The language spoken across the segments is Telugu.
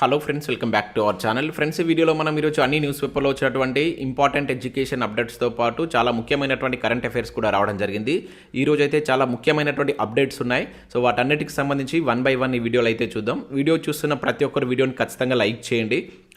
Hello friends welcome back to our channel friends ఈ వీడియోలో మనం ఈరోజు అన్ని న్యూస్ పేపర్లో వచ్చినటువంటి ఇంపార్టెంట్ ఎడ్యుకేషన్ అప్డేట్స్తో పాటు చాలా ముఖ్యమైనటువంటి కరెంట్ అఫైర్స్ కూడా రావడం జరిగింది. ఈ రోజు అయితే చాలా ముఖ్యమైనటువంటి అప్డేట్స్ ఉన్నాయి. సో వాటన్నిటికి సంబంధించి వన్ బై వన్ ఈ వీడియోలో అయితే చూద్దాం. వీడియో చూస్తున్న ప్రతి ఒక్కరు వీడియోని ఖచ్చితంగా లైక్ చేయండి.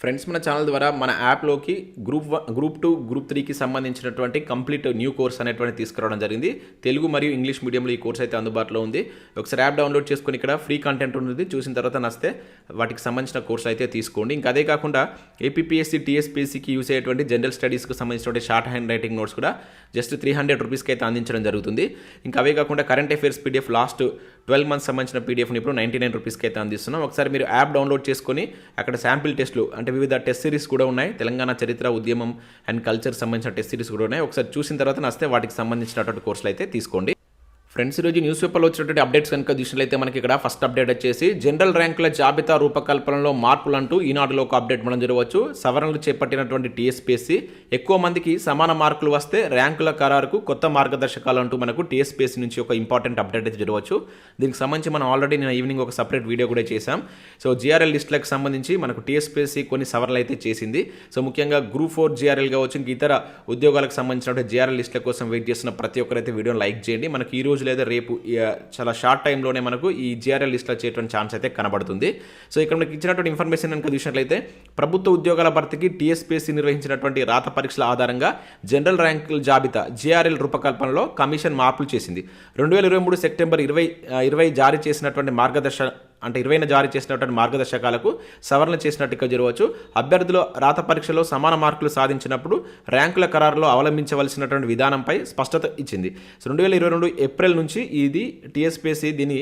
ఫ్రెండ్స్ మన ఛానల్ ద్వారా మన యాప్లోకి group one group two group త్రీకి సంబంధించినటువంటి కంప్లీట్ న్యూ కోర్స్ అనేటువంటి తీసుకురావడం జరిగింది. తెలుగు మరియు ఇంగ్లీష్ మీడియంలో ఈ కోర్స్ అయితే అందుబాటులో ఉంది. ఒకసారి యాప్ డౌన్లోడ్ చేసుకుని ఇక్కడ ఫ్రీ కంటెంట్ ఉంటుంది. చూసిన తర్వాత నస్తే వాటికి సంబంధించిన కోర్స్ అయితే తీసుకోండి. ఇంకా అదే కాకుండా ఏపీఎస్సీ టీఎస్పీఎస్సికి యూస్ అయ్యేటువంటి జనరల్ స్టడీస్కి సంబంధించినటువంటి షార్ట్ హ్యాండ్ రైటింగ్ నోట్స్ కూడా జస్ట్ త్రీ హండ్రెడ్ రూపీస్కి అయితే అందించడం జరుగుతుంది. ఇంకా అవే కాకుండా current affairs PDF last twelve months సంబంధించిన పీడిఎఫ్ని ఇప్పుడు నైంటీ నైన్ రూపీస్కి అయితే అందిస్తున్నాం. ఒకసారి మీరు యాప్ డౌన్లోడ్ చేసుకొని అక్కడ శాంపిల్ టెస్ట్లు అంటే వివిధ టెస్ట్ సిరీస్ కూడా ఉన్నాయి. తెలంగాణ చరిత్ర ఉద్యమం అండ్ కల్చర్ సంబంధించిన టెస్ట్ సిరీస్ కూడా ఉన్నాయి. ఒకసారి చూసిన తర్వాత నస్తే వాటికి సంబంధించినటువంటి కోర్సులు అయితే తీసుకోండి. ఫ్రెండ్స్ ఈరోజు న్యూస్ పేపర్లో వచ్చినటువంటి అప్డేట్స్ కనుక చూసినట్లయితే మనకి ఇక్కడ ఫస్ట్ అప్డేట్ వచ్చేసి జనరల్ ర్యాంకుల జాబితా రూపకల్పనలో మార్పులు అంటూ ఈనాడులో ఒక అప్డేట్ మనం జరగవచ్చు. సవరణలు చేపట్టినటువంటి టీఎస్పీఎస్సీ ఎక్కువ మందికి సమాన మార్కులు వస్తే ర్యాంకుల ఖరారుకు కొత్త మార్గదర్శకాలు అంటూ మనకు టీఎస్పీఎస్సీ నుంచి ఒక ఇంపార్టెంట్ అప్డేట్ అయితే జరగవచ్చు. దీనికి సంబంధించి మనం ఆల్రెడీ నేను ఈవినింగ్ ఒక సపరేట్ వీడియో కూడా చేశాం. సో జిఆర్ఎల్ లిస్టులకు సంబంధించి మనకు టీఎస్పీఎస్సీ కొన్ని సవరణలు అయితే చేసింది. సో ముఖ్యంగా గ్రూప్ ఫోర్ జిఆర్ఎల్ కావచ్చు ఇంక ఇతర ఉద్యోగాలకు సంబంధించిన జిఆర్ఎల్ లిస్టుల కోసం వెయిట్ చేస్తున్న ప్రతి ఒక్కరైతే వీడియోని లైక్ చేయండి. మనకి ఈ రోజు లేదా రేపు చాలా షార్ట్ టైంలోనే మనకు ఈ జిఆర్ఎల్ లిస్ట్లో వచ్చేటువంటి ఛాన్స్ అయితే కనబడుతుంది. సో ఇక్కడ మనకి ఇచ్చినటువంటి ఇన్ఫర్మేషన్ కనుక చూసినట్లయితే ప్రభుత్వ ఉద్యోగాల భర్తీకి టీఎస్పీఎస్సీ నిర్వహించినటువంటి రాత పరీక్షల ఆధారంగా జనరల్ ర్యాంకుల జాబితా జిఆర్ఎల్ రూపకల్పనలో కమిషన్ మార్పులు చేసింది. రెండు వేల ఇరవై మూడు సెప్టెంబర్ ఇరవై ఇరవై జారీ చేసినటువంటి మార్గదర్శ అంటే ఇరవైన జారీ చేసినటువంటి మార్గదర్శకాలకు సవరణ చేసినట్టుగా జరగవచ్చు. అభ్యర్థులు రాత పరీక్షలో సమాన మార్కులు సాధించినప్పుడు ర్యాంకుల ఖరారులో అవలంబించవలసినటువంటి విధానంపై స్పష్టత ఇచ్చింది. సో రెండు వేల ఇరవై రెండు ఏప్రిల్ నుంచి ఇది టీఎస్పీఎస్సీ దీని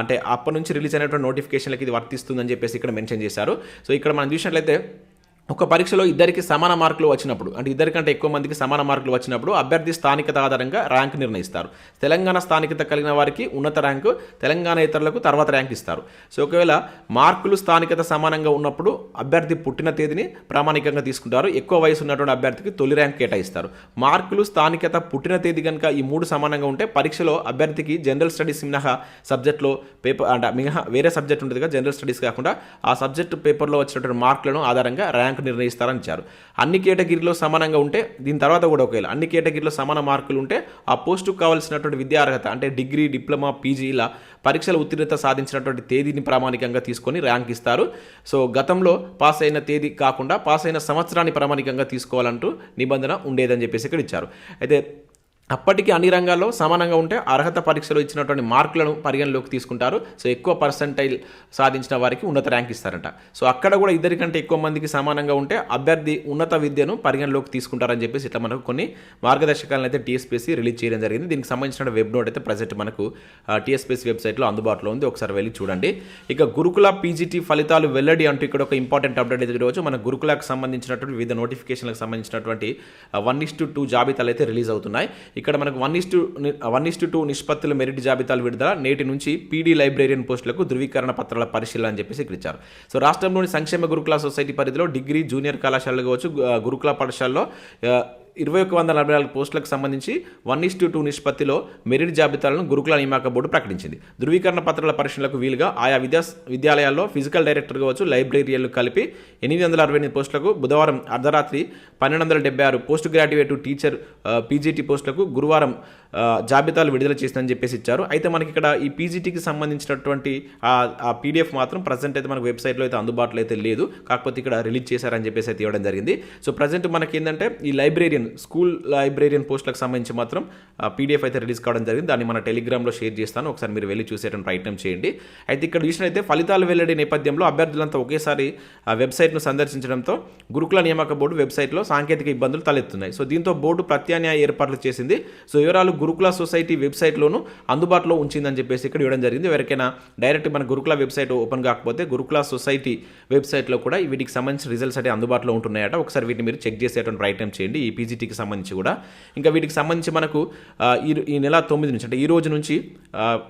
అంటే అప్పటి నుంచి రిలీజ్ అయినటువంటి నోటిఫికేషన్లకి ఇది వర్తిస్తుందని చెప్పేసి ఇక్కడ మెన్షన్ చేశారు. సో ఇక్కడ మనం చూసినట్లయితే ఒక పరీక్షలో ఇద్దరికి సమాన మార్కులు వచ్చినప్పుడు అంటే ఇద్దరికంటే ఎక్కువ మందికి సమాన మార్కులు వచ్చినప్పుడు అభ్యర్థి స్థానికత ఆధారంగా ర్యాంక్ నిర్ణయిస్తారు. తెలంగాణ స్థానికత కలిగిన వారికి ఉన్నత ర్యాంకు తెలంగాణ ఇతరులకు తర్వాత ర్యాంక్ ఇస్తారు. సో ఒకవేళ మార్కులు స్థానికత సమానంగా ఉన్నప్పుడు అభ్యర్థి పుట్టిన తేదీని ప్రామాణికంగా తీసుకుంటారు. ఎక్కువ వయసు ఉన్నటువంటి అభ్యర్థికి తొలి ర్యాంక్ కేటాయిస్తారు. మార్కులు స్థానికత పుట్టిన తేదీ కనుక ఈ మూడు సమానంగా ఉంటే పరీక్షలో అభ్యర్థికి జనరల్ స్టడీస్ మినహా సబ్జెక్ట్లో పేపర్ అంటే మినహా వేరే సబ్జెక్ట్ ఉంటుంది కదా జనరల్ స్టడీస్ కాకుండా ఆ సబ్జెక్ట్ పేపర్లో వచ్చినటువంటి మార్కులను ఆధారంగా ర్యాంక్ నిర్ణయిస్తారని ఇచ్చారు అన్ని కేటగిరీలో సమానంగా ఉంటే దీని తర్వాత కూడా ఒకవేళ అన్ని కేటగిరీలో సమాన మార్కులు ఉంటే ఆ పోస్టుకు కావాల్సినటువంటి విద్యా అర్హత అంటే డిగ్రీ డిప్లొమా పీజీ ఇలా పరీక్షల ఉత్తీర్ణత సాధించినటువంటి తేదీని ప్రామాణికంగా తీసుకొని ర్యాంక్ ఇస్తారు. సో గతంలో పాస్ అయిన తేదీ కాకుండా పాస్ అయిన సంవత్సరాన్ని ప్రామాణికంగా తీసుకోవాలంటూ నిబంధన ఉండేదని చెప్పేసి ఇక్కడ ఇచ్చారు. అయితే అప్పటికి అన్ని రంగాల్లో సమానంగా ఉంటే అర్హత పరీక్షలో ఇచ్చినటువంటి మార్కులను పరిగణలోకి తీసుకుంటారు. సో ఎక్కువ పర్సంటైల్ సాధించిన వారికి ఉన్నత ర్యాంక్ ఇస్తారంట. సో అక్కడ కూడా ఇద్దరికంటే ఎక్కువ మందికి సమానంగా ఉంటే అభ్యర్థి ఉన్నత విద్యను పరిగణలోకి తీసుకుంటారని చెప్పేసి ఇట్లా మనకు కొన్ని మార్గదర్శకాలను అయితే టీఎస్పీసీ రిలీజ్ చేయడం జరిగింది. దీనికి సంబంధించిన వెబ్ నోట్ అయితే ప్రజెంట్ మనకు టీఎస్పీసీ వెబ్సైట్లో అందుబాటులో ఉంది. ఒకసారి వెళ్ళి చూడండి. ఇక గురుకుల పీజీటీ ఫలితాలు వెల్లడి అంటూ ఇక్కడ ఒక ఇంపార్టెంట్ అప్డేట్ అయితే రోజు మన గురుకులకు సంబంధించినటువంటి వివిధ నోటిఫికేషన్లకు సంబంధించినటువంటి వన్ ఇస్ టు టూ జాబితాలు అయితే రిలీజ్ అవుతున్నాయి. ఇక్కడ మనకు one is to one is to two నిష్పత్తుల merit జాబితాలు విడుదల నేటి నుంచి పీడీ లైబ్రేరియన్ పోస్టులకు ధృవీకరణ పత్రాల పరిశీలన అని చెప్పేసి ఇక్కడ ఇచ్చారు. సో రాష్ట్రంలోని సంక్షేమ గురుకుల సొసైటీ పరిధిలో డిగ్రీ జూనియర్ కళాశాలలు కావచ్చు uh, గురుకుల పాఠశాలలో uh, ఇరవై ఒక వందల నలభై నాలుగు పోస్టులకు సంబంధించి వన్ ఇస్ టూ టూ నిష్పత్తిలో మెరిట్ జాబితాలను గురుకుల నియామక బోర్డు ప్రకటించింది. ధృవీకరణ పత్రాల పరిశీలనకు వీలుగా ఆయా విద్యా విద్యాలయాల్లో ఫిజికల్ డైరెక్టర్ కావచ్చు లైబ్రరీలు కలిపి ఎనిమిది వందల అరవై ఎనిమిది పోస్టులకు బుధవారం అర్ధరాత్రి పన్నెండు వందల డెబ్బై ఆరు పోస్ట్ గ్రాడ్యుయేట్ టీచర్ పీజీటీ పోస్టులకు గురువారం జాబితాలు విడుదల చేసిందని చెప్పేసి ఇచ్చారు. అయితే మనకి ఇక్కడ ఈ పీజీటీకి సంబంధించినటువంటి ఆ- పీడిఎఫ్ మాత్రం ప్రజెంట్ అయితే మనకు వెబ్సైట్లో అయితే అందుబాటులో అయితే లేదు. కాకపోతే ఇక్కడ రిలీజ్ చేశారని చెప్పేసి అయితే ఇవ్వడం జరిగింది. సో ప్రజెంట్ మనకి ఏంటంటే ఈ లైబ్రేరియన్ స్కూల్ లైబ్రేరియన్ పోస్టులకు సంబంధించి మాత్రం పీడిఎఫ్ అయితే రిలీజ్ కావడం జరిగింది. దాన్ని మన టెలిగ్రామ్లో షేర్ చేస్తాను. ఒకసారి మీరు వెళ్ళి చూసేటువంటి ప్రయత్నం చేయండి. అయితే ఇక్కడ చూసినైతే ఫలితాలు వెల్లడి నేపథ్యంలో అభ్యర్థులంతా ఒకేసారి ఆ వెబ్సైట్ను సందర్శించడంతో గురుకుల నియామక బోర్డు వెబ్సైట్లో సాంకేతిక ఇబ్బందులు తలెత్తున్నాయి. సో దీంతో బోర్డు ప్రత్యామ్నాయ ఏర్పాట్లు చేసింది. సో వివరాలు గురుకుల సొసైటీ వెబ్సైట్లోనూ అందుబాటులో ఉంచిందని చెప్పేసి ఇక్కడ ఇవ్వడం జరిగింది. ఎవరికైనా డైరెక్ట్ మన గురుకుల వెబ్సైట్ ఓపెన్ కాకపోతే గురుకుల సొసైటీ వెబ్సైట్లో కూడా వీటికి సంబంధించిన రిజల్ట్స్ అయితే అందుబాటులో ఉంటున్నాయట. ఒకసారి వీటిని మీరు చెక్ చేసేటువంటి ప్రయత్నం చేయండి. ఈ పీజీటీకి సంబంధించి కూడా. ఇంకా వీటికి సంబంధించి మనకు ఈ ఈ నెల తొమ్మిది నుంచి అంటే ఈ రోజు నుంచి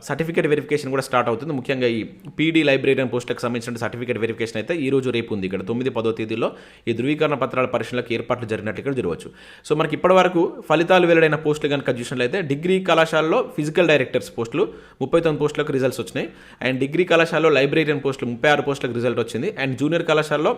సర్టిఫికేట్ వెరిఫికేషన్ కూడా స్టార్ట్ అవుతుంది. ముఖ్యంగా ఈ పీడీ లైబ్రరీయన్ పోస్టులకు సంబంధించిన సర్టిఫికేట్ వెరిఫికేషన్ అయితే ఈ రోజు రేపు ఉంది. ఇక్కడ తొమ్మిది పదో తేదీలో ఈ ధృవీకరణ పత్రాల పరిశీలనకు ఏర్పాట్లు జరిగినట్లు ఇక్కడ జరగవచ్చు సో మనకి ఇప్పటివరకు ఫలితాలు వెల్లడైన పోస్టులు కనుక చూసినట్లయితే డిగ్రీ కళాశాలలో ఫిజికల్ డైరెక్టర్స్ పోస్టులు ముప్పై తొమ్మిది పోస్టులకు రిజల్ట్స్ వచ్చినాయి. అండ్ డిగ్రీ కళాశాలలో లైబ్రేరియన్ పోస్టులు ముప్పై ఆరు పోస్టులకు రిజల్ట్ వచ్చింది. అండ్ జూనియర్ కళాశాలలో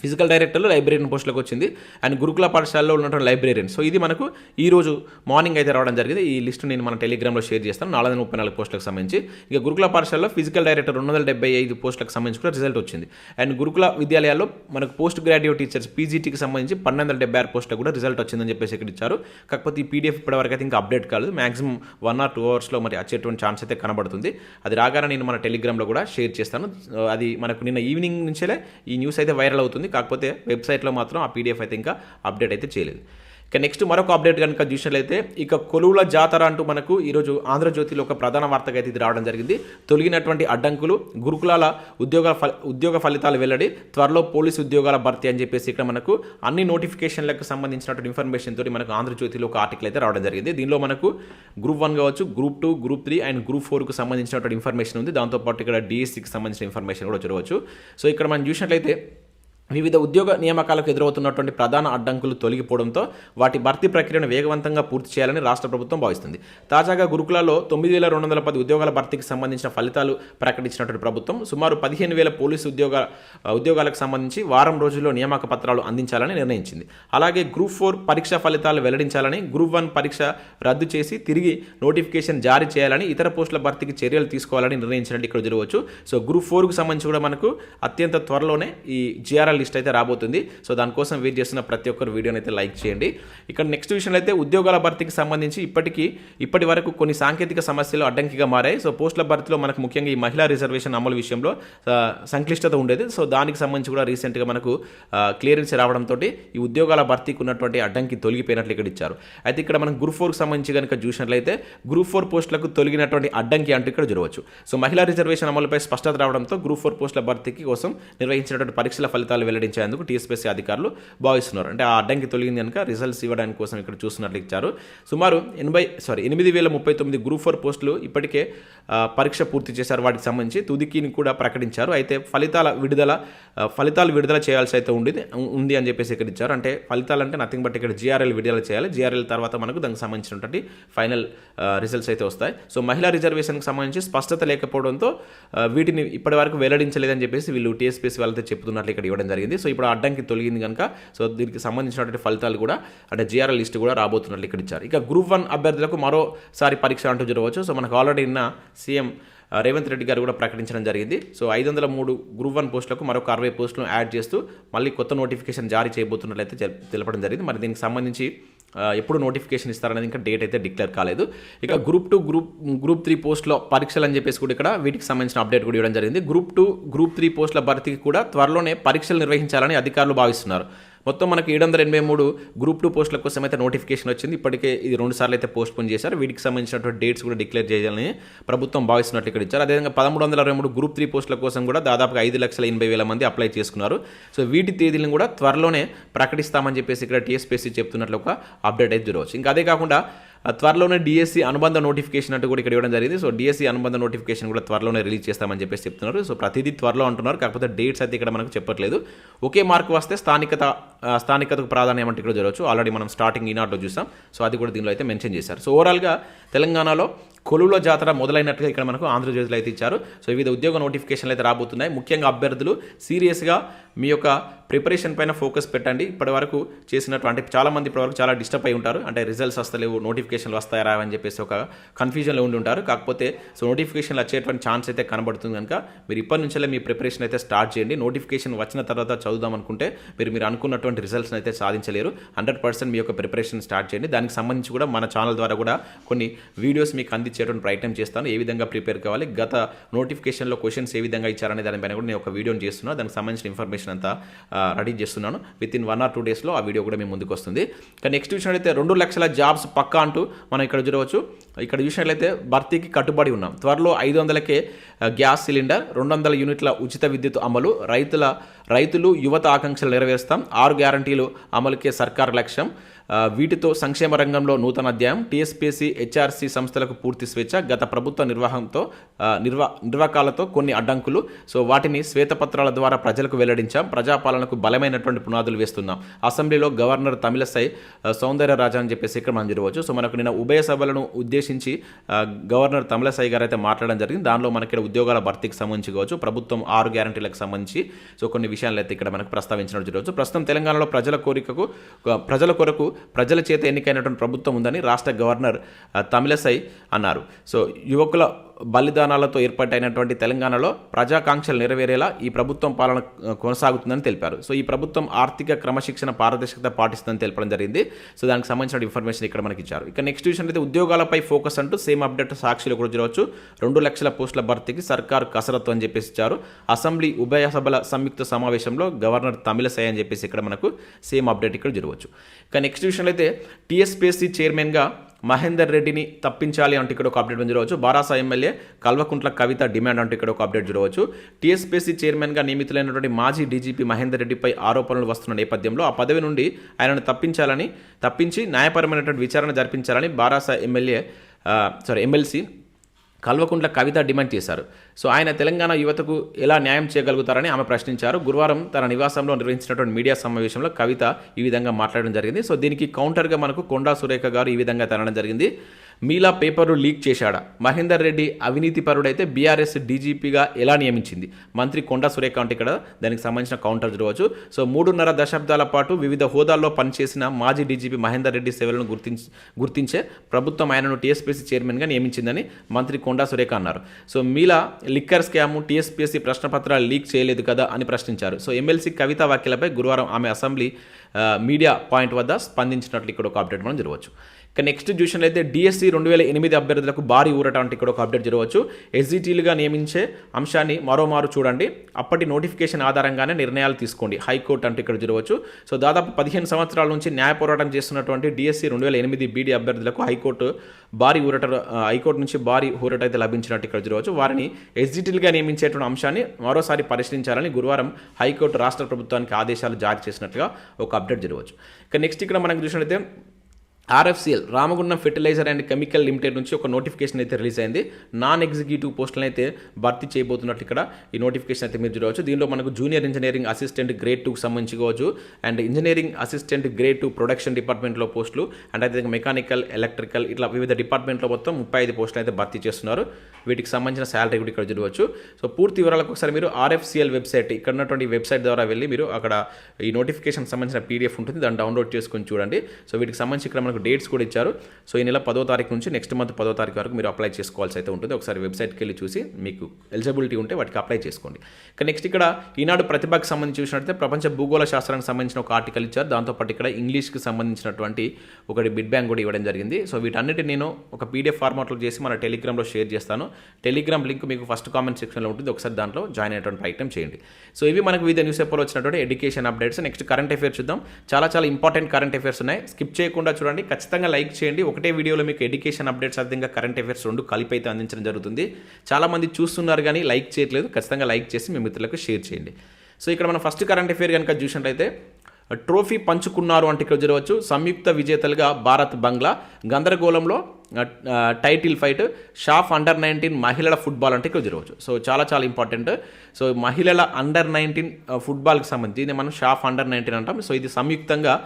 ఫిజికల్ డైరెక్టర్లు లైబ్రరీన్ పోస్టులకు వచ్చింది. అండ్ గురుకుల పాఠశాలలో ఉన్నటువంటి లైబ్రరీన్ సో ఇది మనకు ఈ రోజు మార్నింగ్ అయితే రావడం జరిగింది. ఈ లిస్ట్ నేను మన టెలిగ్రామ్లో షేర్ చేస్తాను. నాలుగు వందల ముప్పై నాలుగు పోస్టులకు సంబంధించి. ఇక గురుకుల పాఠశాలలో ఫిజికల్ డైరెక్టర్ రెండు వందల డెబ్బై ఐదు పోస్టులకు సంబంధించి కూడా రిజల్ట్ వచ్చింది. అండ్ గురుకుల విద్యాలయాల్లో మనకు పోస్ట్ గ్రాడ్యుయేట్ టీచర్స్ పీజీటీకి సంబంధించి పన్నెండు వందల డెబ్బై ఆరు పోస్టులకు కూడా రిజల్ట్ వచ్చిందని చెప్పేసి ఇక్కడ ఇచ్చారు. కాకపోతే ఈ పీడిఎఫ్ ఇప్పటివరకు అయితే ఇంకా అప్డేట్ కాలేదు. మాక్సిమం వన్ ఆర్ టూ అవర్స్లో మరి వచ్చేటువంటి ఛాన్స్ అయితే కనబడుతుంది. అది రాగానే నేను మన టెలిగ్రామ్లో కూడా షేర్ చేస్తాను. అది మనకు నిన్న ఈవినింగ్ నుంచే ఈ న్యూస్ అయితే వైరల్ అవుతుంది. కాకపోతే వెబ్సైట్లో మాత్రం ఆ పీడిఎఫ్ అయితే ఇంకా అప్డేట్ అయితే చేయలేదు. ఇక నెక్స్ట్ మరొక అప్డేట్ కనుక చూసినట్లయితే ఇక కొలువుల జాతర అంటూ మనకు ఈరోజు ఆంధ్రజ్యోతిలో ఒక ప్రధాన వార్తగా అయితే ఇది రావడం జరిగింది. తొలగినటువంటి అడ్డంకులు గురుకులాల ఉద్యోగ ఉద్యోగ ఫలితాలు వెల్లడి త్వరలో పోలీసు ఉద్యోగాల భర్తీ అని చెప్పేసి ఇక్కడ మనకు అన్ని నోటిఫికేషన్లకు సంబంధించినటువంటి ఇన్ఫర్మేషన్ తోటి మనకు ఆంధ్రజ్యోతిలో ఒక ఆర్టికల్ అయితే రావడం జరిగింది. దీనిలో మనకు గ్రూప్ వన్ కావచ్చు group two group three and group ఫోర్కు సంబంధించినటువంటి ఇన్ఫర్మేషన్ ఉంది. దాంతోపాటు ఇక్కడ డిఎస్సికి సంబంధించిన ఇన్ఫర్మేషన్ కూడా చూడవచ్చు. సో ఇక్కడ మనం చూసినట్లయితే వివిధ ఉద్యోగ నియామకాలకు ఎదురవుతున్నటువంటి ప్రధాన అడ్డంకులు తొలగిపోవడంతో వాటి భర్తీ ప్రక్రియను వేగవంతంగా పూర్తి చేయాలని రాష్ట్ర ప్రభుత్వం భావిస్తుంది. తాజాగా గురుకులాలో తొమ్మిది వేల రెండు వందల పది ఉద్యోగాల భర్తీకి సంబంధించిన ఫలితాలు ప్రకటించినటువంటి ప్రభుత్వం సుమారు పదిహేను వేల పోలీసు ఉద్యోగ ఉద్యోగాలకు సంబంధించి వారం రోజుల్లో నియామక పత్రాలు అందించాలని నిర్ణయించింది. అలాగే గ్రూప్ ఫోర్ పరీక్ష ఫలితాలు వెల్లడించాలని గ్రూప్ వన్ పరీక్ష రద్దు చేసి తిరిగి నోటిఫికేషన్ జారీ చేయాలని ఇతర పోస్టుల భర్తీకి చర్యలు తీసుకోవాలని నిర్ణయించినట్టు ఇక్కడ జరగవచ్చు సో గ్రూప్ ఫోర్కు సంబంధించి కూడా మనకు అత్యంత త్వరలోనే ఈ జిఆర్ఎల్ లిస్ట్ అయితే రాబోతుంది. సో దానికోసం వెయిట్ చేస్తున్న ప్రతి ఒక్కరు వీడియోని అయితే లైక్ చేయండి. ఇక్కడ నెక్స్ట్ విషయంలో అయితే ఉద్యోగాల భర్తీకి సంబంధించి ఇప్పటికీ ఇప్పటి వరకు కొన్ని సాంకేతిక సమస్యలు అడ్డంకిగా మారాయి. సో పోస్టుల భర్తీలో మనకు ముఖ్యంగా ఈ మహిళా రిజర్వేషన్ అమలు విషయంలో సంక్లిష్టత ఉండేది. సో దానికి సంబంధించి కూడా రీసెంట్గా మనకు క్లియరెన్స్ రావడంతో ఈ ఉద్యోగాల భర్తీకి ఉన్నటువంటి అడ్డంకి తొలగిపోయినట్లు ఇక్కడ ఇచ్చారు. అయితే ఇక్కడ మనం గ్రూప్ ఫోర్కి సంబంధించి కనుక చూసినట్లయితే గ్రూప్ ఫోర్ పోస్టులకు తొలగినటువంటి అడ్డంకి అంటూ ఇక్కడ చూడవచ్చు. సో మహిళా రిజర్వేషన్ అమలుపై స్పష్టత రావడంతో గ్రూప్ ఫోర్ పోస్టుల భర్తీకి కోసం నిర్వహించినటువంటి పరీక్షల ఫలితాలు వెల్లడించేందుకు టీఎస్పీఎస్సీ అధికారులు భావిస్తున్నారు. అంటే ఆ అడ్డంకి తొలగింది కనుక రిజల్ట్స్ ఇవ్వడానికి కోసం ఇక్కడ చూస్తున్నట్లు ఇచ్చారు. సుమారు ఎనభై సారీ ఎనిమిది వేల ముప్పై తొమ్మిది గ్రూప్ ఫోర్ పోస్టులు ఇప్పటికే పరీక్ష పూర్తి చేశారు వాటికి సంబంధించి. తుదికిని కూడా ప్రకటించారు. అయితే ఫలితాల విడుదల ఫలితాలు విడుదల చేయాల్సి అయితే ఉండేది ఉంది అని చెప్పేసి ఇక్కడ ఇచ్చారు. అంటే ఫలితాలు అంటే నథింగ్ బట్ ఇక్కడ జిఆర్ఎల్ విడుదల చేయాలి. జిఆర్ఎల్ తర్వాత మనకు దానికి సంబంధించినటువంటి ఫైనల్ రిజల్ట్స్ అయితే వస్తాయి. సో మహిళా రిజర్వేషన్కి సంబంధించి స్పష్టత లేకపోవడంతో వీటిని ఇప్పటివరకు వెల్లడించలేదని చెప్పేసి వీళ్ళు టీఎస్పీఎస్ వాళ్ళతో చెప్తున్నట్లు ఇక్కడ ఇవ్వడం జరిగింది. సో ఇప్పుడు అడ్డంకి తొలగింది కనుక సో దీనికి సంబంధించినటువంటి ఫలితాలు కూడా అంటే జిఆర్ఎల్ లిస్ట్ కూడా రాబోతున్నట్లు ఇక్కడ ఇచ్చారు. ఇక గ్రూప్ వన్ అభ్యర్థులకు మరోసారి పరీక్ష అంటూ జరగవచ్చు. సో మనకు ఆల్రెడీ నిన్న సీఎం రేవంత్ రెడ్డి గారు కూడా ప్రకటించడం జరిగింది. సో ఐదు వందల మూడు గ్రూప్ వన్ పోస్టులకు మరొక అరవై పోస్టులను యాడ్ చేస్తూ మళ్ళీ కొత్త నోటిఫికేషన్ జారీ చేయబోతున్నట్లయితే తెలపడం జరిగింది. మరి దీనికి సంబంధించి ఎప్పుడు నోటిఫికేషన్ ఇస్తారనేది ఇంకా డేట్ అయితే డిక్లేర్ కాలేదు. ఇక group two group group three పోస్ట్లో పరీక్షలు అని చెప్పేసి కూడా ఇక్కడ వీటికి సంబంధించిన అప్డేట్ కూడా ఇవ్వడం జరిగింది. గ్రూప్ టూ గ్రూప్ త్రీ పోస్టుల భర్తీకి కూడా త్వరలోనే పరీక్షలు నిర్వహించాలని అధికారులు భావిస్తున్నారు. మొత్తం మనకి ఏడు వందల ఎనభై మూడు గ్రూప్ టూ పోస్టుల కోసం అయితే నోటిఫికేషన్ వచ్చింది. ఇప్పటికే ఇది రెండు సార్లు అయితే పోస్ట్ పోన్ చేశారు. వీటికి సంబంధించినటువంటి డేట్స్ కూడా డిక్లేర్ చేయాలని ప్రభుత్వం భావిస్తున్నట్లు ఇక్కడ ఇచ్చారు. అదేవిధంగా పదమూడు వందల అరవై మూడు గ్రూప్ త్రీ పోస్టుల కోసం కూడా దాదాపుగా ఐదు లక్షల ఎనభై వేల మంది అప్లై చేసుకున్నారు. సో వీటి తేదీలను కూడా త్వరలోనే ప్రకటిస్తామని చెప్పేసి ఇక్కడ టీఎస్పీఎస్సీ చెప్తున్నట్లు ఒక అప్డేట్ అయితే చూడవచ్చు. ఇంకా అదే కాకుండా త్వరలోనే డిఎస్సి అనుబంధ నోటిఫికేషన్ అంటూ కూడా ఇక్కడ ఇవ్వడం జరిగింది. సో డిఎస్సి అనుబంధ నోటిఫికేషన్ కూడా త్వరలోనే రిలీజ్ చేస్తామని చెప్పేసి చెప్తున్నారు. సో ప్రతిదీ త్వరలో అంటున్నారు. కాకపోతే డేట్స్ అయితే ఇక్కడ మనకు చెప్పట్లేదు. ఒకే మార్కు వస్తే స్థానికత స్థానికతకు ప్రాధాన్యం అంటే ఇక్కడ జరగవచ్చు. ఆల్రెడీ మనం స్టార్టింగ్ ఈనాట్లో చూసాం. సో అది కూడా దీనిలో అయితే మెన్షన్ చేశారు. సో ఓవరాల్గా తెలంగాణలో కొలువుల జాతర మొదలైనట్టుగా ఇక్కడ మనకు ఆంధ్రజ్యోతిలో అయితే ఇచ్చారు. సో వివిధ ఉద్యోగ నోటిఫికేషన్లు అయితే రాబోతున్నాయి. ముఖ్యంగా అభ్యర్థులు సీరియస్గా మీ యొక్క ప్రిపరేషన్ పైన ఫోకస్ పెట్టండి. ఇప్పటి వరకు చేసినట్టు అంటే చాలా మంది ఇప్పటివరకు చాలా డిస్టర్బ్ అయి ఉంటారు. అంటే రిజల్ట్స్ వస్తలేవు నోటిఫికేషన్లు వస్తాయా అని చెప్పేసి ఒక కన్ఫ్యూజన్లో ఉండి ఉంటారు. కాకపోతే సో నోటిఫికేషన్లు వచ్చేటువంటి ఛాన్స్ అయితే కనబడుతుంది కనుక మీరు ఇప్పటి నుంచే మీ ప్రిపరేషన్ అయితే స్టార్ట్ చేయండి. నోటిఫికేషన్ వచ్చిన తర్వాత చదువుదాం అనుకుంటే మీరు మీరు అనుకున్నటువంటి రిజల్ట్స్ అయితే సాధించలేరు. హండ్రెడ్ పర్సెంట్ మీ యొక్క ప్రిపరేషన్ స్టార్ట్ చేయండి. దానికి సంబంధించి కూడా మన ఛానల్ ద్వారా కూడా కొన్ని వీడియోస్ మీకు అందించి ఇచ్చేటువంటి ప్రయత్నం చేస్తాను. ఏ విధంగా ప్రిపేర్ కావాలి? గత నోటిఫికేషన్లో క్వశ్చన్స్ ఏ విధంగా ఇచ్చారనే దానిపైన కూడా నేను ఒక వీడియోని చేస్తున్నాను. దానికి సంబంధించిన ఇన్ఫర్మేషన్ అంతా రెడీ చేస్తున్నాను. With in one or two డేస్లో ఆ వీడియో కూడా మేము ముందుకు వస్తుంది. కానీ నెక్స్ట్ చూసినట్లయితే రెండు లక్షల జాబ్స్ పక్కా అంటూ మనం ఇక్కడ చూడవచ్చు. ఇక్కడ చూసినట్లయితే భర్తీకి కట్టుబడి ఉన్నాం. త్వరలో ఐదు వందలకే గ్యాస్ సిలిండర్ రెండు వందల యూనిట్ల ఉచిత విద్యుత్ అమలు రైతుల రైతులు యువత ఆకాంక్షలు నెరవేరుస్తాం. ఆరు గ్యారంటీలు అమలుకే సర్కార్ లక్ష్యం. వీటితో సంక్షేమ రంగంలో నూతన అధ్యాయం. టీఎస్పీసీ హెచ్ఆర్సీ సంస్థలకు పూర్తి స్వేచ్ఛ. గత ప్రభుత్వ నిర్వాహంతో ఆ, నిర్వా నిర్వాకాలతో కొన్ని అడ్డంకులు. సో వాటిని శ్వేతపత్రాల ద్వారా ప్రజలకు వెల్లడించాం. ప్రజాపాలనకు బలమైనటువంటి పునాదులు వేస్తున్నాం. అసెంబ్లీలో గవర్నర్ తమిళసై సౌందర్య సౌందర్యరాజా అని చెప్పేసి ఇక్కడ మనం చూడవచ్చు. సో మనకు నిన్న ఉభయ సభలను ఉద్దేశించి గవర్నర్ తమిళసై గారు అయితే మాట్లాడడం జరిగింది. దానిలో మనకి ఇక్కడ ఉద్యోగాల భర్తీకి సంబంధించి కావచ్చు. ప్రభుత్వం ఆరు గ్యారంటీలకు సంబంధించి సో కొన్ని విషయాలు అయితే ఇక్కడ మనకు ప్రస్తావించినట్టు చూడవచ్చు ప్రస్తుతం తెలంగాణలో ప్రజల కోరికకు ప్రజల కొరకు ప్రజల చేత ఎన్నికైనటువంటి ప్రభుత్వం ఉందని రాష్ట్ర గవర్నర్ తమిళసై అన్నారు. సో యువకుల బలిదానాలతో ఏర్పాటైనటువంటి తెలంగాణలో ప్రజాకాంక్షలు నెరవేరేలా ఈ ప్రభుత్వం పాలన కొనసాగుతుందని తెలిపారు. సో ఈ ప్రభుత్వం ఆర్థిక క్రమశిక్షణ పారదర్శకత పాటిస్తుందని తెలపడం జరిగింది. సో దానికి సంబంధించిన ఇన్ఫర్మేషన్ ఇక్కడ మనకి ఇచ్చారు ఇక నెక్స్ట్ విషయం అయితే ఉద్యోగాలపై ఫోకస్ అంటూ సేమ్ అప్డేట్ సాక్షిలో కూడా చూడవచ్చు. రెండు లక్షల పోస్టుల భర్తీకి సర్కార్ కసరత్తు అని చెప్పేసి ఇచ్చారు. అసెంబ్లీ ఉభయ సభల సంయుక్త సమావేశంలో గవర్నర్ తమిళసై అని చెప్పేసి ఇక్కడ మనకు సేమ్ అప్డేట్ ఇక్కడ చూడవచ్చు. ఇక నెక్స్ట్ విషయంలో అయితే టీఎస్పీఎస్సీ చైర్మన్గా మహేందర్ రెడ్డిని తప్పించాలి అంటే ఇక్కడ ఒక అప్డేట్ చూడవచ్చు బారాసా ఎమ్మెల్యే కల్వకుంట్ల కవిత డిమాండ్ అంటే ఇక్కడ ఒక అప్డేట్ చూడవచ్చు టీఎస్పీసీ చైర్మన్గా నియమితులైనటువంటి మాజీ డీజీపీ మహేందర్ రెడ్డిపై ఆరోపణలు వస్తున్న నేపథ్యంలో ఆ పదవి నుండి ఆయనను తప్పించాలని తప్పించి న్యాయపరమైనటువంటి విచారణ జరిపించాలని Bharasa MLA sorry MLC Kalvakuntla Kavitha demand చేశారు. సో ఆయన తెలంగాణ యువతకు ఎలా న్యాయం చేయగలుగుతారని ఆమె ప్రశ్నించారు. గురువారం తన నివాసంలో నిర్వహించినటువంటి మీడియా సమావేశంలో కవిత ఈ విధంగా మాట్లాడడం జరిగింది. సో దీనికి కౌంటర్గా మనకు కొండా సురేఖ గారు ఈ విధంగా తినడం జరిగింది. మీలా పేపర్లు లీక్ చేశాడా? మహేందర్ రెడ్డి అవినీతి పరుడైతే బీఆర్ఎస్ డీజీపీగా ఎలా నియమించింది? మంత్రి కొండా సురేఖ అంటే ఇక్కడ దానికి సంబంధించిన కౌంటర్ చూడవచ్చు. సో మూడున్నర దశాబ్దాల పాటు వివిధ హోదాల్లో పనిచేసిన మాజీ డీజీపీ మహేందర్ రెడ్డి సేవలను గుర్తించి గుర్తించే ప్రభుత్వం ఆయనను టీఎస్పీసీ చైర్మన్గా నియమించిందని మంత్రి కొండా సురేఖ అన్నారు. సో మీలా లిక్కర్ స్కామ్ టీఎస్పీఎస్సీ ప్రశ్నపత్రాలు లీక్ చేయలేదు కదా అని ప్రశ్నించారు. సో ఎమ్మెల్సీ కవిత వ్యాఖ్యలపై గురువారం ఆమె అసెంబ్లీ మీడియా పాయింట్ వద్ద స్పందించినట్లు ఇక్కడ ఒక అప్డేట్ మనం జరగవచ్చు ఇక నెక్స్ట్ చూసినట్లయితే డిఎస్సి రెండు వేల ఎనిమిది అభ్యర్థులకు భారీ ఊరట అంటే ఇక్కడ ఒక అప్డేట్ జరగవచ్చు. ఎస్జిటీలుగా నియమించే అంశాన్ని మరోమారు చూడండి. అప్పటి నోటిఫికేషన్ ఆధారంగానే నిర్ణయాలు తీసుకోండి. హైకోర్టు అంటే ఇక్కడ జరగవచ్చు. సో దాదాపు పదిహేను సంవత్సరాల నుంచి న్యాయ పోరాటం చేస్తున్నటువంటి డిఎస్సి రెండు వేల ఎనిమిది బీడీ అభ్యర్థులకు హైకోర్టు భారీ ఊరట హైకోర్టు నుంచి భారీ ఊరట అయితే లభించినట్టు ఇక్కడ జరగవచ్చు. వారిని ఎస్జిటీలుగా నియమించేటువంటి అంశాన్ని మరోసారి పరిశీలించాలని గురువారం హైకోర్టు రాష్ట్ర ప్రభుత్వానికి ఆదేశాలు జారీ చేసినట్టుగా ఒక అప్డేట్ జరగవచ్చు. ఇక నెక్స్ట్ ఇక్కడ మనం చూసినట్లయితే RFCL Ramagundam fertilizer and chemical limited నుంచి ఒక నోటిఫికేషన్ అయితే రిలీజ్ అయింది. నాన్ ఎగ్జిక్యూటివ్ పోస్టులను అయితే భర్తీ చేయబోతున్నట్టు ఇక్కడ ఈ నోటిఫికేషన్ అయితే మీరు చూడవచ్చు. దీనిలో మనకు జూనియర్ ఇంజనీరింగ్ అసిస్టెంట్ గ్రేడ్ టూకి సంబంధించి కావచ్చు and engineering assistant grade two production డిపార్ట్మెంట్లో పోస్టులు అండ్ అదే మెకానికల్ ఎలక్ట్రికల్ ఇట్లా వివిధ డిపార్ట్మెంట్లో మొత్తం ముప్పై ఐదు పోస్టులు అయితే భర్తీ చేస్తున్నారు. వీటికి సంబంధించిన శాలరీ కూడా ఇక్కడ చూడవచ్చు. సో పూర్తి వివరాలకు ఒకసారి మీరు ఆర్ఎఫ్సిఎల్ వెబ్సైట్ ఇక్కడ ఉన్నటువంటి వెబ్సైట్ ద్వారా వెళ్ళి మీరు అక్కడ ఈ నోటిఫికేషన్ సంబంధించిన పీడిఎఫ్ ఉంటుంది. దాన్ని డౌన్లోడ్ చేసుకొని చూడండి. సో వీటికి సంబంధించి ఇక్కడ మనకు డేట్స్ కూడా ఇచ్చారు. సో ఈ నెల పదో తారీఖు నుంచి నెక్స్ట్ మంత్ పదో తారీఖు వరకు మీరు అప్లై చేసుకోవాల్సి అయితే ఉంటుంది. ఒకసారి వెబ్సైట్కి వెళ్ళి చూసి మీకు ఎలిజిబిలిటీ ఉంటే వాటికి అప్లై చేసుకోండి. ఇక నెక్స్ట్ ఇక్కడ ఈనాడు ప్రతిభకు సంబంధించి చూసినట్లయితే ప్రపంచ భూగోళ శాస్త్రానికి సంబంధించిన ఒక ఆర్టికల్ ఇచ్చారు. దాంతోపాటు ఇక్కడ ఇంగ్లీష్కి సంబంధించినటువంటి ఒకటి బిడ్ బ్యాంక్ కూడా ఇవ్వడం జరిగింది. సో వీటన్నిటి నేను ఒక పీడిఎఫ్ ఫార్మాట్లో చేసి మన టెలిగ్రామ్లో షేర్ చేస్తాను. టెలిగ్రామ్ లింక్ మీకు ఫస్ట్ కామెంట్ సెక్షన్లో ఉంటుంది. ఒకసారి దాంట్లో జాయిన్ అయ్యేటువంటి ప్రయత్నం చేయండి. సో ఇవి మనకు వివిధ న్యూస్ పేపర్లో వచ్చినటువంటి education updates. Next current affairs చూద్దాం. చాలా చాలా ఇంపార్టెంట్ కరెంట్ అఫేర్స్ ఉన్నాయి. స్కిప్ చేయకుండా చూడండి. ఖచ్చితంగా లైక్ చేయండి. ఒకటే వీడియోలో మీకు ఎడ్యుకేషన్ అప్డేట్స్ అర్థంగా కరెంట్ అఫేర్స్ రెండు కలిపి అయితే అందించడం జరుగుతుంది. చాలామంది చూస్తున్నారు కానీ లైక్ చేయట్లేదు. ఖచ్చితంగా లైక్ చేసి మీ మిత్రులకు షేర్ చేయండి. సో ఇక్కడ మనం ఫస్ట్ కరెంట్ అఫేర్ కనుక చూసినట్లయితే ట్రోఫీ పంచుకున్నారు అంటే ఇక్కడ జరగవచ్చు. సంయుక్త విజేతలుగా భారత్ బంగ్లా గందరగోళంలో title fight SAFF under nineteen మహిళల ఫుట్బాల్ అంటే ఇక్కడ జరగవచ్చు. సో చాలా చాలా ఇంపార్టెంట్ సో మహిళల అండర్ నైన్టీన్ ఫుట్బాల్కి సంబంధించి మనం షాఫ్ అండర్ నైన్టీన్ అంటాం. సో ఇది సంయుక్తంగా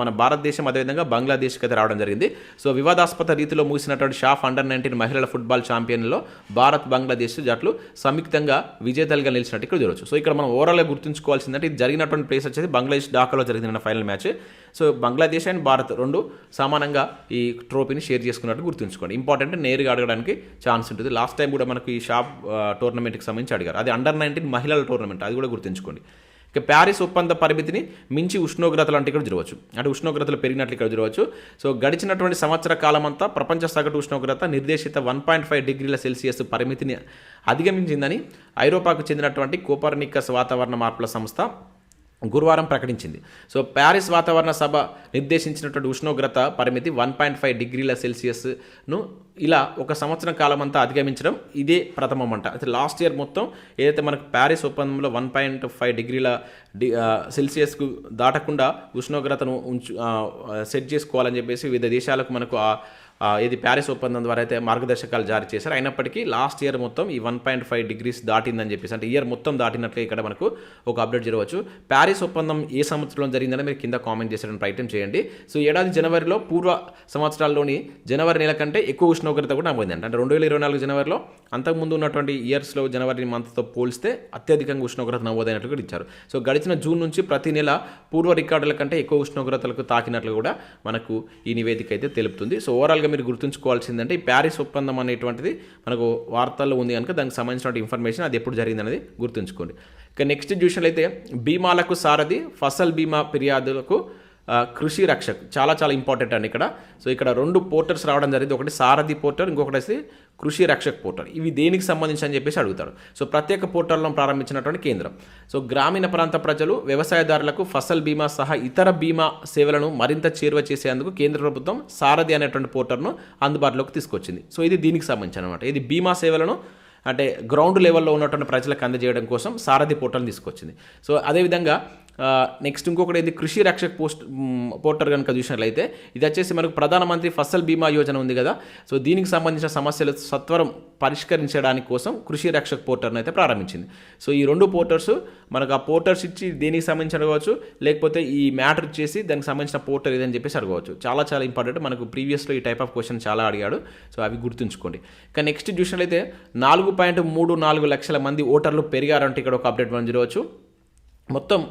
మన భారతదేశం అదేవిధంగా బంగ్లాదేశ్కి అయితే రావడం జరిగింది. సో వివాదాస్పద రీతిలో ముగిసినటువంటి షాఫ్ అండర్ నైన్టీన్ మహిళల ఫుట్బాల్ ఛాంపియన్లో భారత్ బంగ్లాదేశ్ జట్లు సంయుక్తంగా విజేతలుగా నిలిచినట్టు ఇక్కడ చూడవచ్చు సో ఇక్కడ మనం ఓవరాల్గా గుర్తుంచుకోవాల్సిందంటే ఇది జరిగినటువంటి ప్లేస్ వచ్చేసి బంగ్లాదేశ్ ఢాకాలో జరిగిన final match. So Bangladesh and Bharat రెండు సమానంగా ఈ ట్రోఫీని షేర్ చేసుకున్నట్టు గుర్తుంచుకోండి. ఇంపార్టెంట్ నేరుగా అడగడానికి ఛాన్స్ ఉంటుంది. లాస్ట్ టైం కూడా మనకు ఈ షాప్ టోర్నమెంట్కి సంబంధించి అడిగారు. అది అండర్ నైన్టీన్ మహిళల టోర్నమెంట్ అది కూడా గుర్తుంచుకోండి. ఇక ప్యారిస్ ఒప్పంద పరిమితిని మించి ఉష్ణోగ్రతలు అంటే ఇక్కడ జరగవచ్చు అంటే ఉష్ణోగ్రతలు పెరిగినట్లు ఇక్కడ జరగవచ్చు సో గడిచినటువంటి సంవత్సర కాలం అంతా ప్రపంచ సగటు ఉష్ణోగ్రత నిర్దేశిత వన్ పాయింట్ ఫైవ్ డిగ్రీల సెల్సియస్ పరిమితిని అధిగమించిందని ఐరోపాకు చెందినటువంటి కోపర్నికస్ వాతావరణ మార్పుల సంస్థ గురువారం ప్రకటించింది. సో ప్యారిస్ వాతావరణ సభ నిర్దేశించినటువంటి ఉష్ణోగ్రత పరిమితి వన్ పాయింట్ ఫైవ్ డిగ్రీల సెల్సియస్ను ఇలా ఒక సంవత్సరం కాలం అంతా అధిగమించడం ఇదే ప్రథమం అంట అయితే లాస్ట్ ఇయర్ మొత్తం ఏదైతే మనకు ప్యారిస్ ఒప్పందంలో వన్ పాయింట్ ఫైవ్ డిగ్రీల డి సెల్సియస్కు దాటకుండా ఉష్ణోగ్రతను ఉంచు సెట్ చేసుకోవాలని చెప్పేసి వివిధ దేశాలకు మనకు ఆ, ఇది ప్యారిస్ ఒప్పందం ద్వారా అయితే మార్గదర్శకాలు జారీ చేశారు. అయినప్పటికీ లాస్ట్ ఇయర్ మొత్తం ఈ వన్ పాయింట్ ఫైవ్ డిగ్రీస్ దాటిందని చెప్పేసి అంటే ఇయర్ మొత్తం దాటినట్లే ఇక్కడ మనకు ఒక అప్డేట్ జరగవచ్చు. ప్యారిస్ ఒప్పందం ఏ సంవత్సరంలో జరిగిందని మీరు కింద కామెంట్ చేసేటువంటి ప్రయత్నం చేయండి. సో ఏడాది జనవరిలో పూర్వ సంవత్సరాల్లోని జనవరి నెల కంటే ఎక్కువ ఉష్ణోగ్రత కూడా నమోదైంది అంటే రెండు వేల ఇరవై నాలుగు జనవరిలో అంతకుముందు ఉన్నటువంటి ఇయర్స్లో జనవరి మంత్తో పోలిస్తే అత్యధికంగా ఉష్ణోగ్రత నమోదైనట్లు కూడా ఇచ్చారు. సో గడిచిన జూన్ నుంచి ప్రతి నెల పూర్వ రికార్డుల కంటే ఎక్కువ ఉష్ణోగ్రతలకు తాకినట్లు కూడా మనకు ఈ నివేదిక అయితే తెలుపుతుంది. సో ఓవరాల్గా మీరు గుర్తుంచుకోవాల్సిందంటే ఈ ప్యారిస్ ఒప్పందం అనేటువంటిది మనకు వార్తల్లో ఉంది కనుక దానికి సంబంధించిన ఇన్ఫర్మేషన్ అది ఎప్పుడు జరిగింది అనేది గుర్తుంచుకోండి. ఇక నెక్స్ట్ చూసినట్లయితే బీమాలకు సారథి ఫసల్ బీమా ఫిర్యాదులకు కృషి రక్షక్. చాలా చాలా ఇంపార్టెంట్ అండి ఇక్కడ. సో ఇక్కడ రెండు పోర్టర్స్ రావడం జరిగింది. ఒకటి సారథి పోర్టర్ ఇంకొకటి వచ్చి కృషి రక్షక్ పోర్టర్ ఇవి దేనికి సంబంధించి అని చెప్పేసి అడుగుతాడు సో ప్రత్యేక పోర్టర్లను ప్రారంభించినటువంటి కేంద్రం. సో గ్రామీణ ప్రాంత ప్రజలు వ్యవసాయదారులకు ఫసల్ బీమా సహా ఇతర బీమా సేవలను మరింత చేరువ చేసేందుకు కేంద్ర ప్రభుత్వం సారథి అనేటువంటి పోర్టర్ను అందుబాటులోకి తీసుకొచ్చింది. సో ఇది దీనికి సంబంధించి అనమాట ఇది బీమా సేవలను అంటే గ్రౌండ్ లెవెల్లో ఉన్నటువంటి ప్రజలకు అందజేయడం కోసం సారథి పోర్టల్ తీసుకొచ్చింది. సో అదేవిధంగా నెక్స్ట్ ఇంకొకటి ఏది కృషి రక్షక్ పోస్ట్ పోర్టర్ కనుక చూసినట్లయితే ఇది వచ్చేసి మనకు ప్రధానమంత్రి ఫసల్ బీమా యోజన ఉంది కదా. సో దీనికి సంబంధించిన సమస్యలు సత్వరం పరిష్కరించడానికి కోసం కృషి రక్షక్ పోర్టర్ను అయితే ప్రారంభించింది. సో ఈ రెండు పోర్టర్స్ మనకు ఆ పోర్టర్స్ ఇచ్చి దేనికి సంబంధించి అడగవచ్చు? లేకపోతే ఈ మ్యాటర్ ఇచ్చేసి దానికి సంబంధించిన పోర్టర్ ఏదని చెప్పేసి అడగవచ్చు. చాలా చాలా ఇంపార్టెంట్. మనకు ప్రీవియస్లో ఈ టైప్ ఆఫ్ క్వశ్చన్ చాలా అడిగాడు. సో అవి గుర్తుంచుకోండి. ఇంకా నెక్స్ట్ చూసినట్లయితే నాలుగు పాయింట్ మూడు నాలుగు లక్షల మంది ఓటర్లు పెరిగారంటే ఇక్కడ ఒక అప్డేట్ మనం చూడవచ్చు. మొత్తం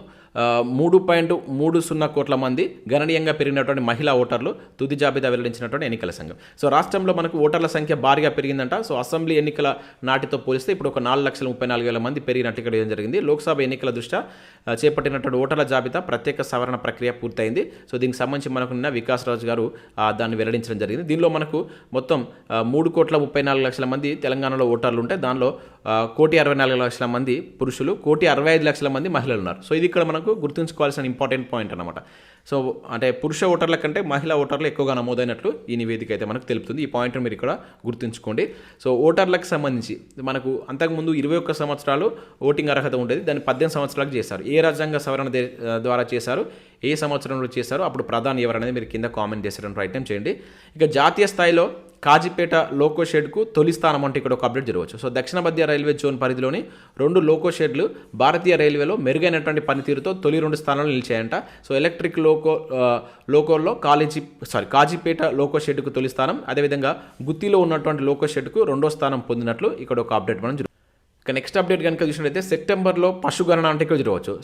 మూడు పాయింట్ మూడు సున్నా కోట్ల మంది గణనీయంగా పెరిగినటువంటి మహిళా ఓటర్లు తుది జాబితా వెల్లడించినటువంటి ఎన్నికల సంఘం. సో రాష్ట్రంలో మనకు ఓటర్ల సంఖ్య భారీగా పెరిగిందంట. సో అసెంబ్లీ ఎన్నికల నాటితో పోలిస్తే ఇప్పుడు ఒక నాలుగు లక్షల ముప్పై నాలుగు వేల మంది పెరిగినట్టు ఇక్కడ ఏం జరిగింది. లోక్సభ ఎన్నికల దృష్ట్యా చేపట్టినటువంటి ఓటర్ల జాబితా ప్రత్యేక సవరణ ప్రక్రియ పూర్తయింది. సో దీనికి సంబంధించి మనకు నిన్న వికాస్ రాజు గారు దాన్ని వెల్లడించడం జరిగింది. దీనిలో మనకు మొత్తం మూడు కోట్ల ముప్పై నాలుగు లక్షల మంది తెలంగాణలో ఓటర్లు ఉంటే దానిలో కోటి అరవై నాలుగు లక్షల మంది పురుషులు కోటి అరవై ఐదు లక్షల మంది మహిళలు ఉన్నారు. సో ఇది ఇక్కడ మనకు గుర్తుంచుకోవాల్సిన ఇంపార్టెంట్ పాయింట్ అనమాట సో అంటే పురుష ఓటర్ల కంటే మహిళా ఓటర్లు ఎక్కువగా నమోదైనట్లు ఈ నివేదిక అయితే మనకు తెలుపుతుంది. ఈ పాయింట్ మీరు ఇక్కడ గుర్తుంచుకోండి. సో ఓటర్లకు సంబంధించి మనకు అంతకుముందు ఇరవై ఒక్క సంవత్సరాలు ఓటింగ్ అర్హత ఉండేది. దాన్ని పద్దెనిమిది సంవత్సరాలకు చేశారు. ఏ రాజ్యాంగ సవరణ దే- ద్వారా చేశారు? ఏ సంవత్సరంలో చేశారు? అప్పుడు ప్రధాని ఎవరనేది మీరు కింద కామెంట్ చేసేటువంటి ప్రయత్నం చేయండి. ఇక జాతీయ స్థాయిలో కాజీపేట లోకో షెడ్కు తొలి స్థానం అంటే ఇక్కడ ఒక అప్డేట్ జరగవచ్చు. సో దక్షిణ మధ్య రైల్వే జోన్ పరిధిలోని రెండు లోకో షెడ్లు భారతీయ రైల్వేలో మెరుగైనటువంటి పనితీరుతో తొలి రెండు స్థానాలు నిలిచాయంట. సో ఎలక్ట్రిక్ లోకో లోకోల్లో కాలేజీ సారీ కాజీపేట లోకో షెడ్కు తొలి స్థానం. అదేవిధంగా గుత్తిలో ఉన్నటువంటి లోకో షెడ్కు రెండో స్థానం పొందినట్లు ఇక్కడ ఒక అప్డేట్ మనం ఇక నెక్స్ట్ అప్డేట్ కనుక చూసినట్లయితే సెప్టెంబర్లో పశుగణన అంటే ఇక్కడ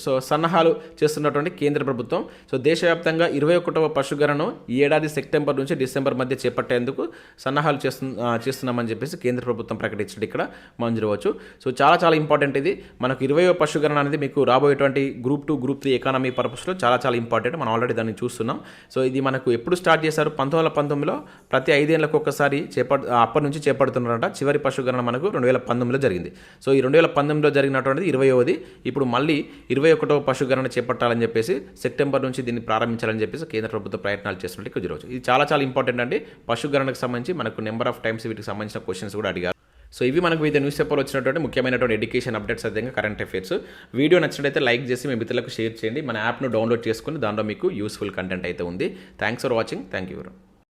సో సన్నాహాలు చేస్తున్నటువంటి కేంద్ర ప్రభుత్వం. సో దేశవ్యాప్తంగా ఇరవై ఒకటవ పశుగణను ఈ ఏడాది సెప్టెంబర్ నుంచి డిసెంబర్ మధ్య చేపట్టేందుకు సన్నాహాలు చేస్తు చేస్తున్నామని చెప్పేసి కేంద్ర ప్రభుత్వం ప్రకటించడం ఇక్కడ మనం చూడవచ్చు. సో చాలా చాలా ఇంపార్టెంట్ ఇది. మనకు ఇరవయో పశుగణన అనేది మీకు రాబోయేటువంటి group two group three economy పర్పస్లో చాలా చాలా ఇంపార్టెంట్ మనం ఆల్రెడీ దాన్ని చూస్తున్నాం. సో ఇది మనకు ఎప్పుడు స్టార్ట్ చేశారు? పంతొమ్మిది వందల పంతొమ్మిదిలో ప్రతి ఐదేళ్ళకు ఒకసారి చేపట్ అప్పటి నుంచి చేపడుతున్నారంట. చివరి పశుగణన మనకు రెండు వేల పంతొమ్మిదిలో జరిగింది. సో ఈ రెండు వేల పంతొమ్మిదిలో జరిగినటువంటిది ఇరవైవది. ఇప్పుడు మళ్ళీ ఇరవై ఒకటో పశుగణన చేపట్టాలని చెప్పేసి సెప్టెంబర్ నుంచి దీన్ని ప్రారంభించాలని చెప్పేసి కేంద్ర ప్రభుత్వ ప్రయత్నాలు చేస్తున్నట్టు ఇక్కడ రోజు ఇది చాలా చాలా ఇంపార్టెంట్ అండి. పశుగణనకు సంబంధించి మనకు నెంబర్ ఆఫ్ టైమ్స్ వీటికి సంబంధించిన క్వశ్చన్స్ కూడా అడిగారు. సో ఇవి మనకు వివిధ న్యూస్ పేపర్లో వచ్చినటువంటి ముఖ్యమైనటువంటి ఎడ్యుకేషన్ అప్డేట్స్ అదేవిధంగా కరెంట్ అఫైర్స్. వీడియో నచ్చినట్లయితే లైక్ చేసి మీ మిత్రులకు షేర్ చేయండి. మన యాప్ను డౌన్లోడ్ చేసుకుని దానిలో మీకు యూస్ఫుల్ కంటెంట్ అయితే ఉంది. Thanks for watching. Thank you.